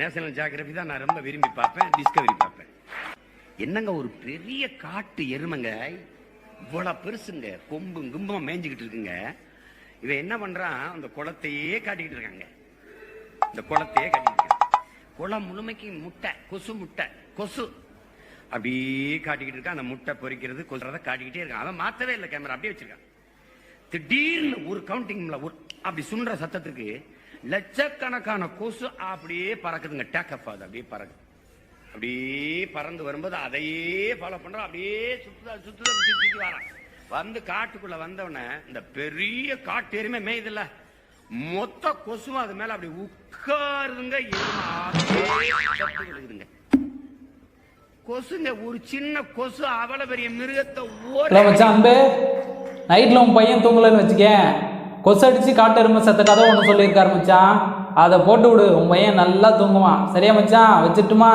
National geography தான் நான் ரொம்ப விரும்பி பார்ப்பேன் டிஸ்கவரி பார்ப்பேன். என்னங்க ஒரு பெரிய காட்டு எருமைங்க? இவ்வளோ பெருசுங்க. கொம்பும் கும்பம் மேய்ஞ்சிக்கிட்டு இருக்குங்க. இவன் என்ன பண்ணுறான் அந்த குளத்தையே காட்டிக்கிட்டு இருக்காங்க. இந்த குளத்தையே காட்டிக்கிட்டு இருக்காங்க. குளம் முழுமைக்கு முட்டை கொசு முட்டை கொசு. அப்படியே காட்டிக்கிட்டு இருக்கான். அந்த முட்டை பொறிக்கிறது கொல்றத காட்டிக்கிட்டே இருக்கான். அவன் மாற்றவே இல்லை கேமரா அப்படியே வச்சிருக்கான். திடீர்னு ஒரு கவுண்டிங்ல ஒரு அப்படி சுன்ற சத்தத்துக்கு லட்சக்கணக்கான கொசு அப்படியே பறக்குதுங்க. டேக் அப் ஆகுது அப்படியே பறக்குது அப்படியே பறந்து வரும்போது அதையே ஃபாலோ பண்றோம். அப்படியே சுத்துதா சுத்துதா சுத்தி வரான். வந்து காட்டுக்குள்ள வந்தவன இந்த பெரிய காட்டு எருமை மேயுதுல்ல. மொத்த கொசுவும் அது மேல அப்படி உட்காருதுங்க. எருமை கொசுங்க ஒரு சின்ன கொசு அவ்வளவு பெரிய மிருகத்தை ஓட மச்சான் நைட்ல உன் பையன் தூங்கலன்னு வச்சுக்கேன். கொசு அடிச்சு காட்டு எருமை செத்த கதை ஒன்று சொல்லியிருக்காரு மச்சான். அதை போட்டு விடு உன் பையன் நல்லா தூங்குவான். சரியா மச்சான்? வச்சுட்டுமா?